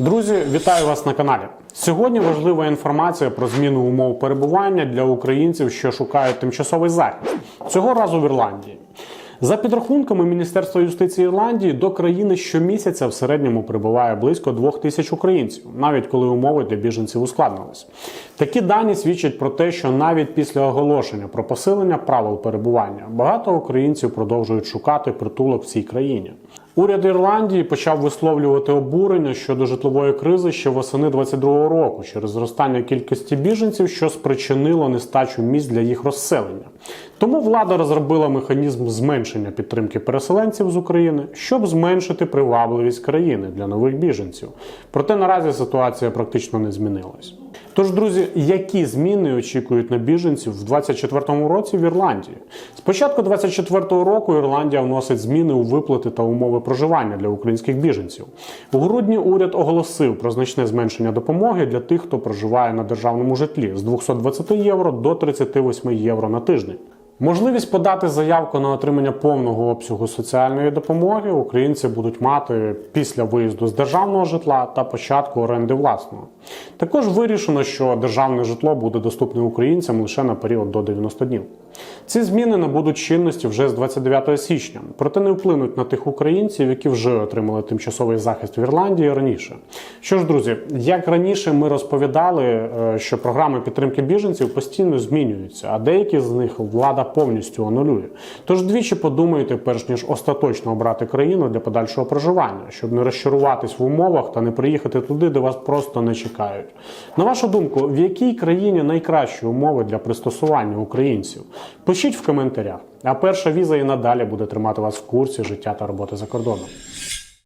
Друзі, вітаю вас на каналі. Сьогодні важлива інформація про зміну умов перебування для українців, що шукають тимчасовий захист. Цього разу в Ірландії. За підрахунками Міністерства юстиції Ірландії до країни щомісяця в середньому прибуває близько двох тисяч українців, навіть коли умови для біженців ускладнились. Такі дані свідчать про те, що навіть після оголошення про посилення правил перебування багато українців продовжують шукати притулок в цій країні. Уряд Ірландії почав висловлювати обурення щодо житлової кризи ще восени 22-го року через зростання кількості біженців, що спричинило нестачу місць для їх розселення. Тому влада розробила механізм зменшення підтримки переселенців з України, щоб зменшити привабливість країни для нових біженців. Проте наразі ситуація практично не змінилась. Тож, друзі, які зміни очікують на біженців в 2024 році в Ірландії? З початку 2024 року Ірландія вносить зміни у виплати та умови проживання для українських біженців. У грудні уряд оголосив про значне зменшення допомоги для тих, хто проживає на державному житлі з 220 євро до 38 євро на тиждень. Можливість подати заявку на отримання повного обсягу соціальної допомоги українці будуть мати після виїзду з державного житла та початку оренди власного. Також вирішено, що державне житло буде доступне українцям лише на період до 90 днів. Ці зміни набудуть чинності вже з 29 січня, проте не вплинуть на тих українців, які вже отримали тимчасовий захист в Ірландії раніше. Що ж, друзі, як раніше ми розповідали, е, що програми підтримки біженців постійно змінюються, а деякі з них влада повністю анулює. Тож двічі подумайте, перш ніж остаточно обрати країну для подальшого проживання, щоб не розчаруватись в умовах та не приїхати туди, де вас просто не чекають. На вашу думку, в якій країні найкращі умови для пристосування українців? Пишіть в коментарях. А перша віза і надалі буде тримати вас в курсі життя та роботи за кордоном.